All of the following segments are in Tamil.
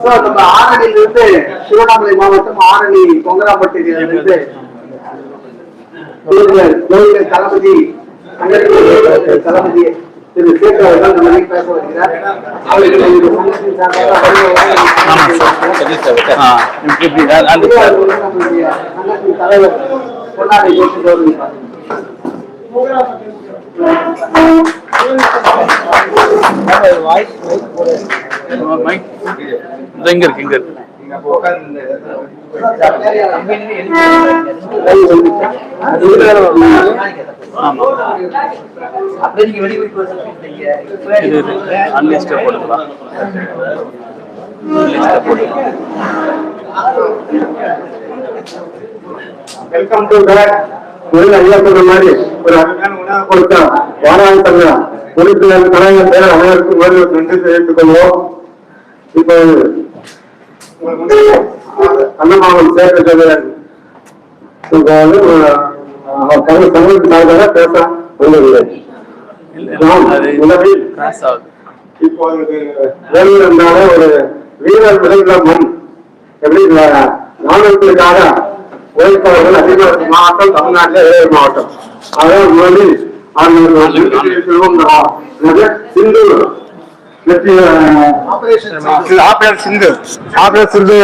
நம்ம ஆரணியிலிருந்து சிவகாமலை மாவட்டம் ஆரணி கோயில் தளபதி தளபதி திரு சேகர் அவர்கள் நம்ம பேச வருகிறார் தலைவர் பொன்னாடை கௌரவிப்பார் மைக் இங்க இருக்கு இங்க இருக்கு. போட்டுக்கலாம். வெல்கம் டு பேக் முதல்ல ஐயா மாதிரி ஒரு அருமையான உணவு கொடுத்தா வாராய் சங்க உறுப்பினர் தலைவர் பேர் அனைவருக்கும் ஒரு நன்றி தெரிவித்துக் கொள்வோம். இப்போ அன்னமாவன் சேர்க்க சொல்லுறேன் இப்போ வந்து தமிழ் தமிழ் சார்பாக பேச இப்போ வேலூர் இருந்தாலே ஒரு வீரர் விளைந்த மண் எப்படி ராணுவத்திற்காக உழைப்பவர்கள் அதிகமாக மாவட்டம் தமிழ்நாட்டில் வேலூர் மாவட்டம். அதாவது மொழி சிந்து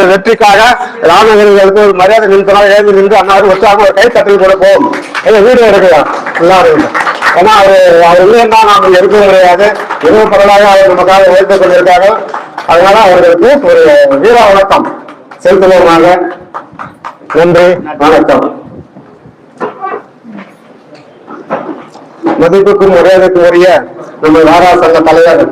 வெற்றிக்காக ராணுவர்களுக்கு ஒரு மரியாதை நிமித்தமாக எழுந்து நின்று அன்னாரும் உற்சாகம் ஒரு கை தட்டல் கூட போகும் ஏன்னா வீடு எடுக்கலாம் எல்லாரும் ஏன்னா அவர் அவர் இல்லைன்னா நாம இருக்க கிடையாது இரவு பரவலாக அவர் நமக்காக உழைத்துக் கொண்டிருக்காங்க அதனால அவர்களுக்கு ஒரு வீர வணக்கம். செலுத்துவோமாக. நன்றி வணக்கம். மதிப்புக்கும் மரியாதைக்கும் உரிய நம்ம வாரா சங்க தலைவர்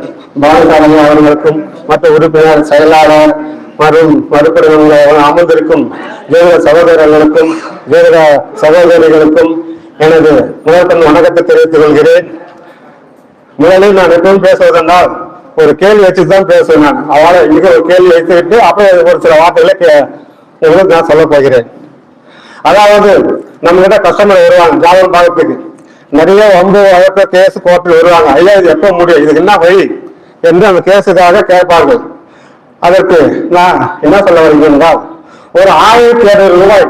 பாலசாமி அவர்களுக்கும் மற்ற உறுப்பினர் செயலாளர் மற்றும் மறுப்பினர்கள் அமர்ந்திருக்கும் ஜோதிட சகோதரர்களுக்கும் ஜோதிட சகோதரிகளுக்கும் எனது முதற்கண் வணக்கத்தை தெரிவித்துக் கொள்கிறேன். முதலில் நான் எப்பவும் பேசுவதென்றால் ஒரு கேள்வி வச்சு தான் பேசுவேன் நான். அவளை இங்க ஒரு கேள்வி வைத்துவிட்டு அப்புறம் ஒரு சில வார்த்தைகளை உங்களுக்கு நான் சொல்ல போகிறேன். அதாவது நம்ம கிட்ட கஸ்டமர் வருவாங்க ஜாதகம் பார்க்கறதுக்கு. நிறைய வம்பு வழக்கு கேஸ் கோர்ட்டில் வருவாங்க. ஐயா இது எப்போ முடியும்? இதுக்கு என்ன வழி? என்று அந்த கேஸுக்காக கேட்பார்கள். அதற்கு நான் என்ன சொல்ல வருகிறேன் என்றால் ஒரு ஆயிரத்தி இருநூறு ரூபாய்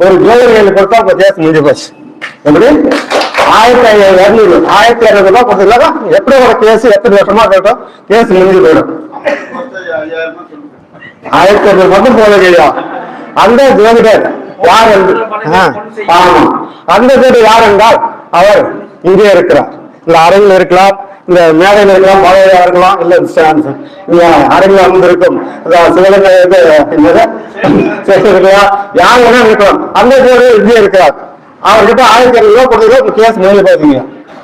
ஒரு ஜுவல்லரி கொடுத்தா உங்க கேஸ் முடிஞ்சு போச்சு. எப்படி? ஆயிரத்தி ஐநூறு ஆயிரத்தி இருநூறு ரூபாய் கொடுத்தீங்களா எப்படி ஒரு கேஸ் எத்தனை வருஷமா கேட்டோம் கேஸ் முடிஞ்சு போயிடும். ஆயிரத்தி ஐநூறு மட்டும் போதையா அந்த ஜோதிடர் யார் என்று ஆ, ஆமா. அந்த ஜோதிடர் யார் என்றால் அவர் இங்கே இருக்கிறார். இந்த அறையில் இருக்கலாம் இந்த மேடையில் இருக்கலாம் பழையா இருக்கலாம் இல்ல ஸ்டாண்ட் அறையில் அமர்ந்திருக்கும் இந்த இருக்கலாம் யார் வேணா இருக்கலாம். அந்த ஜோதிடர் இங்கே இருக்கிறார் அவர்கிட்ட ஆயிரத்தி ஐநூறு ரூபாய் கொடுத்து கேஸ் மேலே பாத்தீங்க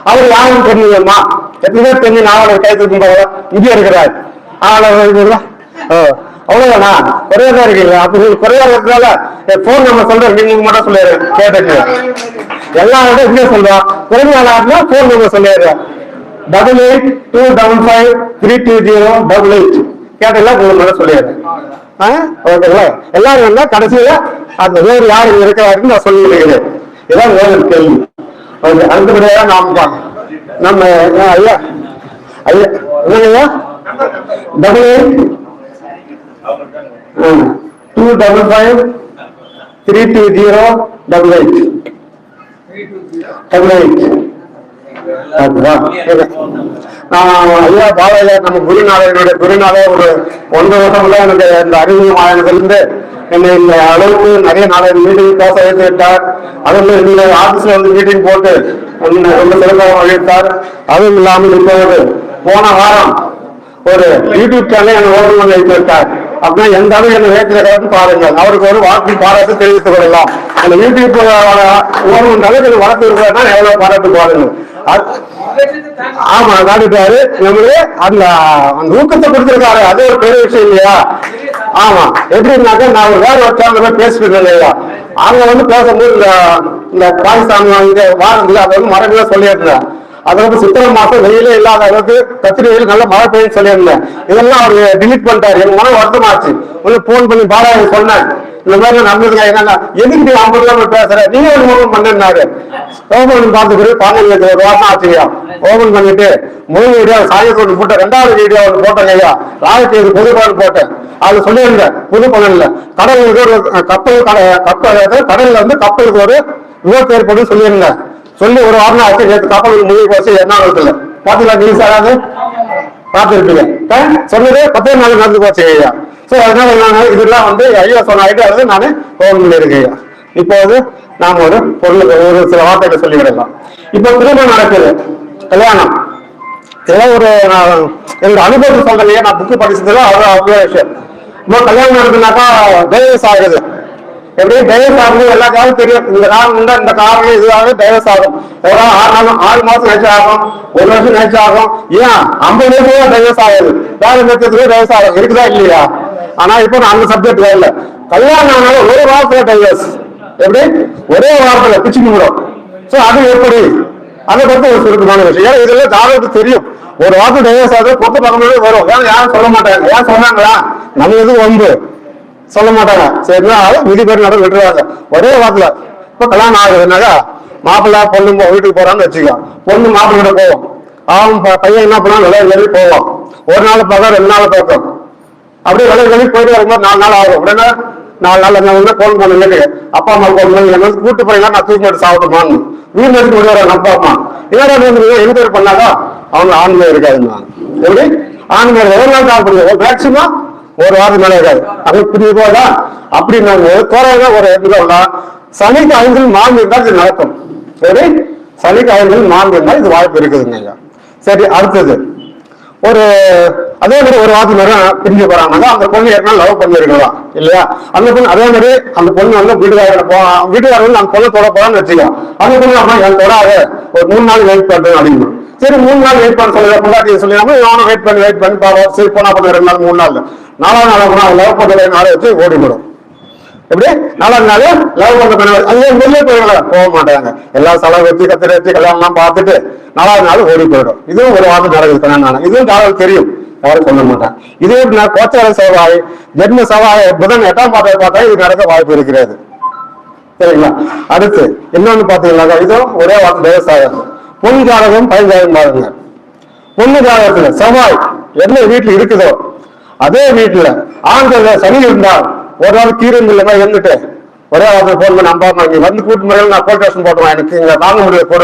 அவர் யாரும் தெரிஞ்சுக்கணுமா எத்தனை பேர் தெரிஞ்சு நான் அவரை கை தூக்கும் இங்கே இருக்கிறார் ஆனால் அவ்வளவுதானா? குறையாதான் இருக்கீங்க அப்படி நீங்க குறையா இருக்கிறதால போன் நம்பர் சொல்றேன் நீங்க மட்டும் சொல்லிடுறேன் கேட்டுக்கு எல்லா இடம் இங்கே சொல்றோம் குறைஞ்ச ஆளா போன் நம்பர் சொல்லிடுறேன். Double eight two double five three two zero double eight கேட்டெல்லாம் உங்களுக்கு மட்டும் சொல்லிடுறேன். ஆ? ஓகேங்களா? எல்லாரும் வந்தா கடைசியில அந்த வேறு யார் இருக்கிறாருன்னு நான் சொல்லி விடுகிறேன் இதான் வேறு கேள்வி. ஓகே அடுத்தபடியாக நாம் பார்க்கலாம் நம்ம ஆ, ஐயா. ஐயா என்னங்கய்யா double eight two double five three two zero double eight double eight சரி. நான் ஐயா பாலையா நம்ம குருநாதனுடைய குருநாதர் ஒரு ஒன்றரை வருஷம்ல எனக்கு இந்த அறிமுகமானதிலிருந்து என்னை இந்த அளவுக்கு நிறைய நாளை மீட்டிங் பேச வைத்து விட்டார். அதுவும் இந்த ஆபீஸ்ல வந்து மீட்டிங் போட்டு ரொம்ப சிறப்பாக வகித்தார் அதுவும் இல்லாமல் இப்போ ஒரு போன வாரம் ஒரு யூடியூப் சேனல் எனக்கு ஓபன் பண்ணி வைத்து விட்டார். அப்படின்னா எந்த அளவு என்ன வேற்றிருக்கிறது பாருங்கள். அவருக்கு ஒரு வாழ்க்கை பாராட்டு தெரிவித்துக் கொள்ளலாம். அந்த யூடியூப் ஓபன் பண்ணாலும் வளர்த்து இருக்கிறதா எவ்வளவு பாராட்டு பாருங்க ஆமா காட்டுட்டாரு நம்மளே அந்த அந்த ஊக்கத்தை கொடுத்திருக்காரு. அது ஒரு பெரிய விஷயம் இல்லையா? ஆமா. எப்படின்னாக்க நான் ஒரு வேற ஒரு சேனல்ல பேசிட்டு இல்லையா? அங்க வந்து பேசும்போது இந்த இந்த பாகிஸ்தான் இங்க வாரத்துல அதை வந்து மரங்களை சொல்லிட்டு இருந்தேன் வந்து சித்திரை மாசம் வெயிலே இல்லாத அளவுக்கு கத்திரி வெயில் நல்ல மழை பெய்யும் சொல்லியிருந்தேன். இதெல்லாம் அவர் டிலீட் பண்ணிட்டாரு. எனக்கு மன வருத்தமாச்சு. ஒண்ணு போன் பண்ணி பாலா சொன்னேன் இந்த மாதிரி நடந்ததுங்க என்னன்னா எதுக்கு நீ ஐம்பது கிலோமீட்டர் பேசுற? நீங்க ஒரு ஓபன் பண்ணாரு ஓபன் பார்த்துக்கிட்டு பாருங்க ஒரு வாரம் ஆச்சுயா ஓபன் பண்ணிட்டு மூணு வீடியோ சாயத்தோடு போட்ட ரெண்டாவது வீடியோ ஒன்று போட்டேங்க ஐயா ராயத்தி இது புது பலன் போட்டேன். அது சொல்லியிருந்தேன். புது பலன்ல கடலுக்கு ஒரு கப்பல் கடல் கப்பல் கடல்ல வந்து கப்பலுக்கு ஒரு விபத்து ஏற்படும் சொல்லியிருந்தேன். சொல்லி ஒரு வாரம் ஆச்சு. நேற்று கப்பலுக்கு முடிவு போச்சு. என்ன இடத்துல பாத்தீங்களா நீங்க ஆகாது பார்த்துருப்பீங்க. சொன்னது பத்தே நாள் நடந்து போச்சு ஐயா. ஸோ அதனால நான் இதெல்லாம் வந்து ஐயா சொன்ன ஐடியா வந்து நான் ஓன் பண்ணியிருக்கேன் ஐயா. இப்போது நாம் ஒரு பொருள் ஒரு சில வார்த்தைகள் சொல்லிவிடலாம் இப்போ திருமணம் நடக்குது. கல்யாணம். இதெல்லாம் ஒரு நான் என்னோட அனுபவத்தை சொல்றேன் நான் புக்கு படிச்சதுல அவ்வளோ அவ்வளோ விஷயம். இப்போ கல்யாணம் நடக்குனாக்கா டைவர்ஸ் ஆகுது. எப்படியும் தெய்வ ஆகுது எல்லா காலமும் தெரியும். இந்த காலம் உண்டா இந்த காலம் இதுவாக தெய்வ ஆகும் எவ்வளோ ஆறு நாள் ஆறு மாசம் கழிச்சு ஆகும்? ஒரு வருஷம் கழிச்சு ஆகும்? ஏன்? ஐம்பது வருஷம் தான் தெய்வ சாதம் வேற நிறுத்தத்துக்கு தெய்வ ஆகும் இருக்குதா இல்லையா? ஆனா இப்போ நான் அந்த சப்ஜெக்ட் வரல கல்யாணம் ஆனாலும் ஒரு வாரத்துல டைவர்ஸ் எப்படி? ஒரே வாரத்துல பிச்சு முடியும் சோ அது எப்படி? அதை பத்தி ஒரு சுருக்கமான விஷயம். ஏன்னா இதெல்லாம் தாராளத்துக்கு தெரியும். ஒரு வாரத்துக்கு டைவர்ஸ் ஆகுது பொறுத்து பார்க்கும்போது வரும். ஏன்னா யாரும் சொல்ல மாட்டாங்க. ஏன் சொன்னாங்களா? நம்ம எதுவும் வந்து சொல்ல மாட்டாங்க. சரிங்களா விதி பேர் நட விட்டுருவாங்க. ஒரே வாரத்துல இப்ப கல்யாணம் ஆகுதுனாக்கா மாப்பிள்ளை பொண்ணு வீட்டுக்கு போறான்னு வச்சுக்கோ பொண்ணு மாப்பிள்ளை போவோம் அவன் பையன் என்ன பண்ணா விளையாட வெளியே போவோம் ஒரு நாள் பார்க்க ரெண்டு நாள் பார்க்கும். அப்படியே விளையாட வெளியே போயிட்டு வரும்போது நாலு நாள் ஆகும். உடனே நாலு நாள் என்ன உடனே ஃபோன் பண்ணுங்க அப்பா அம்மா ஃபோன் பண்ணி கூட்டு போறீங்களா நான் தூக்கி போட்டு சாப்பிடுமான்னு வீடு எடுத்து கொண்டு அப்பா அம்மா. என்னடா வந்து எங்க பேர் பண்ணாதா அவங்க ஆண்மை இருக்காதுன்னா எப்படி? ஆண்மை ஒரு நாள் சாப்பிடுங்க மேக்சிமம் ஒரு வாரம் மேலே இருக்காது. அது போதா அப்படி ஒரு இடத்துல சனிக்கு ஐந்தில் மான் இருந்தால் இது நடக்கும். சரி? சனிக்கு ஐந்தில் இருந்தால் இது வாய்ப்பு இருக்குதுங்க ஐயா. சரி அடுத்தது. ஒரு அதே மாதிரி ஒரு வாரத்து நேரம் பிரிஞ்சு போறாங்கன்னா அந்த பொண்ணு ஏற்கனவே லவ் பண்ணிருக்கலாம் இல்லையா? அந்த பொண்ணு அதே மாதிரி அந்த பொண்ணு வந்து வீட்டுக்காரங்க போவான் வீட்டுக்காரர் வந்து அந்த பொண்ணை தொட போறான்னு வச்சுக்கோ அந்த பொண்ணு அம்மா என் தொடாது ஒரு மூணு நாள் வெயிட் பண்றேன் அப்படின்னு. சரி மூணு நாள் வெயிட் பண்ண சொல்லுங்க பொண்டாட்டி சொல்லிடாம இவனும் வெயிட் பண்ணி வெயிட் பண்ணி பாவம் சரி போனா பண்ண ரெண்டு நாள் மூணு நாள். நாலாவது நாள் போனா லவ் பண்றதை நாளை வச்சு ஓடி போடும் எப்படி? நாலாவது நாள் லவ் பண்ண பண்ண அது வெளியே போயிடல போக மாட்டாங்க. எல்லா செலவு வச்சு கத்திர வச்சு கல்யாணம்லாம் பார்த்துட்டு நாலாவது நாள் ஓடி போயிடும். இதுவும் ஒரு வாரம் நடக்குது கல்யாணம் இதுவும் காலம் தெரியும். யாரும் சொல்ல மாட்டாங்க. இதே நான் கோச்சார செவ்வாய் ஜென்ம செவ்வாய் புதன் எட்டாம் பாட்டை பார்த்தா இது நடக்க வாய்ப்பு இருக்கிறது. சரிங்களா? அடுத்து இன்னொன்னு பாத்தீங்கன்னாக்கா இதுவும் ஒரே வார்த்தை விவசாயம். பொன் ஜாதகம் பையன் பாருங்க பொண்ணு செவ்வாய் என்ன வீட்டுல இருக்குதோ அதே வீட்டுல ஆண்கள் சனி இருந்தால் ஒரு நாள் கீரை இல்லைன்னா இருந்துட்டு ஒரே வாரத்தில் போன் பண்ணி நம்பாம நீ வந்து கூட்டு முறையில் நான் கோட்டேஷன் டேஷன் போட்டுவேன் எனக்கு இங்க வாங்க முடியல போட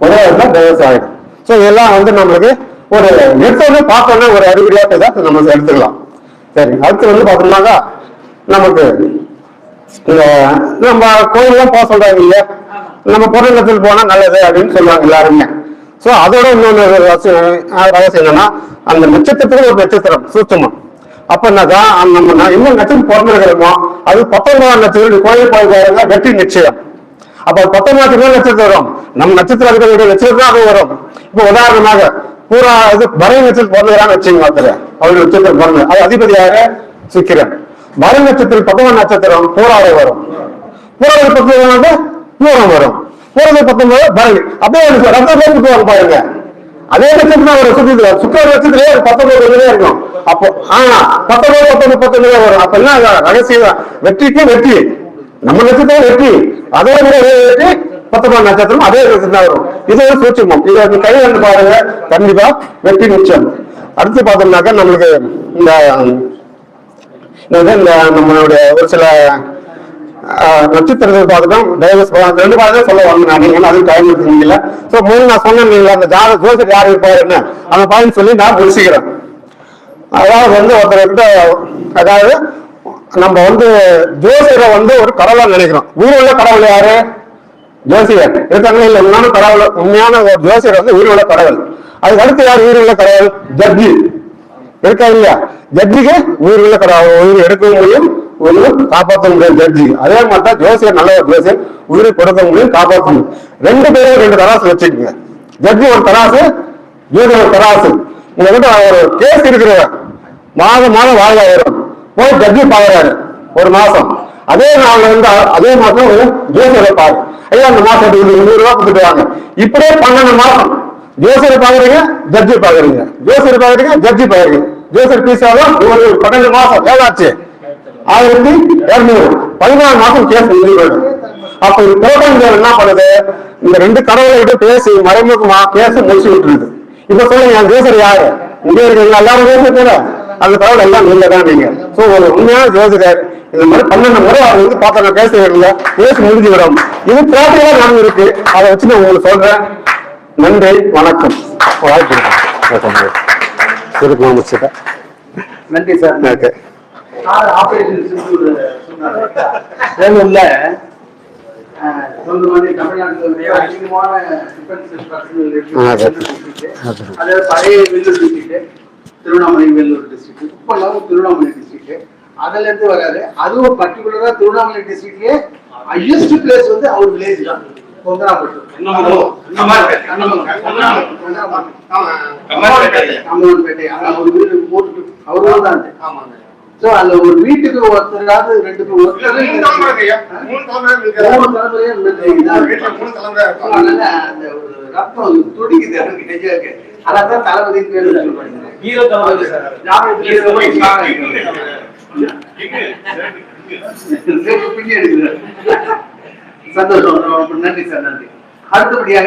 ஒரே இடத்துல டைவர்ஸ் ஆகிடும் ஸோ இதெல்லாம் வந்து நம்மளுக்கு ஒரு எடுத்தோடனே பார்த்தோன்னே ஒரு அறிகுறியாக இதை நம்ம எடுத்துக்கலாம். சரி அடுத்து வந்து பார்த்தோம்னாக்கா நமக்கு இந்த நம்ம கோயில்லாம் போக சொல்றாங்க இல்லையா? நம்ம பொருளத்தில் போனா நல்லது அப்படின்னு சொல்லுவாங்க எல்லாருமே. சோ அதோட இன்னொன்று ரகசியம் என்னன்னா அந்த நட்சத்திரத்துக்கு ஒரு நட்சத்திரம் சூட்சமம். அப்படின்னாக்கா நம்ம என்ன நட்சத்திரம் பிறந்திருக்கிறோமோ அது பத்தொன்பதாம் நட்சத்திரம் கோயில் பாய்க்காரங்க வெற்றி நிச்சயம். அப்ப பத்தொன்பது நட்சத்திரம் வரும்? நம்ம நட்சத்திரம் இருக்கிற நட்சத்திரம் தான் அது வரும். இப்ப உதாரணமாக பூரா இது பரணி நட்சத்திரம் பிறந்துக்கிறான்னு வச்சுங்க ஒருத்தர் நட்சத்திரம் பிறந்து அது அதிபதியாக சிக்கிறேன் பரணி நட்சத்திரம் பத்தொன்பது நட்சத்திரம் பூராவை வரும். பூராவை பத்தொன்பது வந்து வரும் பூரவை பத்தொன்பது பரவி அப்படியே ஒரு ரத்த பேர் போவாங்க பாருங்க. அதே நட்சத்திரம் தான் ஒரு சுத்தி சுக்கர நட்சத்திரே ஒரு பத்தொன்பது இதுலயே இருக்கும். அப்போ ஆனா பத்தொன்பது பத்தொன்பது பத்தொன்பது வரும். அப்ப என்ன ரகசியம் வெற்றிக்கு வெற்றி நம்ம நட்சத்திரம் வெற்றி. அதே வெற்றி பத்தொன்பது நட்சத்திரம் அதே நட்சத்திரம் வரும். இது ஒரு சூட்சமம். இது நீங்க கை வந்து பாருங்க. கண்டிப்பா வெற்றி நிச்சயம் அடுத்து பார்த்தோம்னாக்கா நம்மளுக்கு இந்த இந்த நம்மளுடைய ஒரு சில நட்சத்திரத்தை பார்த்து தான் டைவர்ஸ் ரெண்டு பாடம் சொல்ல வாங்க நான் நீங்க அதுவும் டைம் எடுத்துக்கல ஸோ மூணு நான் சொன்னேன் நீங்கள் அந்த ஜாத ஜோசியர் யார் இருப்பாருன்னு அந்த பாயிண்ட் சொல்லி நான் முடிச்சுக்கிறேன். அதாவது வந்து ஒருத்தர்கிட்ட அதாவது நம்ம வந்து ஜோசியரை வந்து ஒரு கடவுளா நினைக்கிறோம். உயிருள்ள கடவுள் யாரு? ஜோசியர். இருக்காங்க இல்ல உண்மையான கடவுள் உண்மையான ஒரு ஜோசியர் வந்து உயிருள்ள கடவுள். அதுக்கு அடுத்து யார் உயிருள்ள கடவுள்? ஜட்ஜி. இருக்கா இல்லையா? ஜட்ஜிக்கு உள்ள கடவுள் உயிர் எடுக்கவும் முடியும். ஒன்றும் காப்பாற்ற முடியும் ஜட்ஜி அதே மாதிரி தான் ஜோசியர் நல்ல ஒரு ஜோசியர் உயிரை கொடுக்க முடியும் காப்பாற்ற முடியும் ரெண்டு பேரும் ரெண்டு தராசு வச்சுக்கோங்க. ஜட்ஜி ஒரு தராசு ஜூதி ஒரு தராசு. உங்ககிட்ட ஒரு கேஸ் இருக்கிற மாதம் மாதம் வாழ்வாயிரம் போய் ஜட்ஜி பாக்குறாரு ஒரு மாசம். அதே நாள்ல இருந்து அதே மாசம் ஒரு ஜோசியரை பாரு. ஐயா அந்த மாசம் நூறு ரூபாய் கொடுத்துட்டு வாங்க. இப்படியே பன்னெண்டு மாசம். ஜோசியரை பாக்குறீங்க ஜட்ஜி பாக்குறீங்க ஜோசர் பாக்குறீங்க ஜட்ஜி பாக்குறீங்க ஜோசர் பீஸாவும் ஒரு பன்னெண்டு மாசம். ஏதாச்சு ஆயிரத்தி இருநூறு. பதினாலு மாசம் கேஸ் முடிவு அப்ப இந்த டோட்டல் என்ன பண்ணுது? இந்த ரெண்டு கடவுளை விட்டு பேசி மறைமுகமா கேஸ் முடிச்சு விட்டுருது. இப்ப சொல்லுங்க என் ஜோசர் யாரு? இங்க இருக்கீங்க எல்லாரும் ஜோசர் அந்த கடவுள் எல்லாம் நீங்க தான் நீங்க. சோ ஒரு உண்மையான ஜோசிடர் இந்த மாதிரி பன்னெண்டு முறை அவர் வந்து பார்த்தா பேச விடல பேசி முடிஞ்சு விடும். இது போட்டியா நாங்க இருக்கு. அதை வச்சு நான் உங்களுக்கு சொல்றேன். நன்றி வணக்கம். வாய்ப்பு இருக்கு நன்றி சார். ஓகே வேலூர்ல அஹ், சொந்த மாதிரி தமிழ்நாட்டில் மிக அதிகமான டிஃபென்ஸ் பர்சனல். இருக்கு அதாவது பழைய வெள்ளூர் டிஸ்ட்ரிக்ட் திருவண்ணாமலை வெள்ளூர் டிஸ்ட்ரிக்ட் இப்போ எல்லாம் திருவண்ணாமலை டிஸ்ட்ரிக்ட் அதுல இருந்து வராது அதுவும் பர்டிகுலரா திருவண்ணாமலை டிஸ்ட்ரிக்ட்லயே ஹையஸ்ட் பிளேஸ் வந்து அவர் வில்லேஜ் தான் கொங்கனாப்பட்டு கம்மன்பேட்டை அங்க ஒரு வீடு போட்டு அவரும் தான் சோ அதுல ஒரு வீட்டுக்கு ஒருத்தராவது ரெண்டுக்கு ஒருத்தர் மூணு தலைமுறையா. அதனால அந்த ஒரு ரத்தம் துடிக்குது. எனக்கு நிஜாக்கு அதான் தளபதி பேரு ஹீரோ தளபதி சார். பின்னாடி சந்தோஷம். நன்றி சார். நன்றி. அடுத்தபடியாக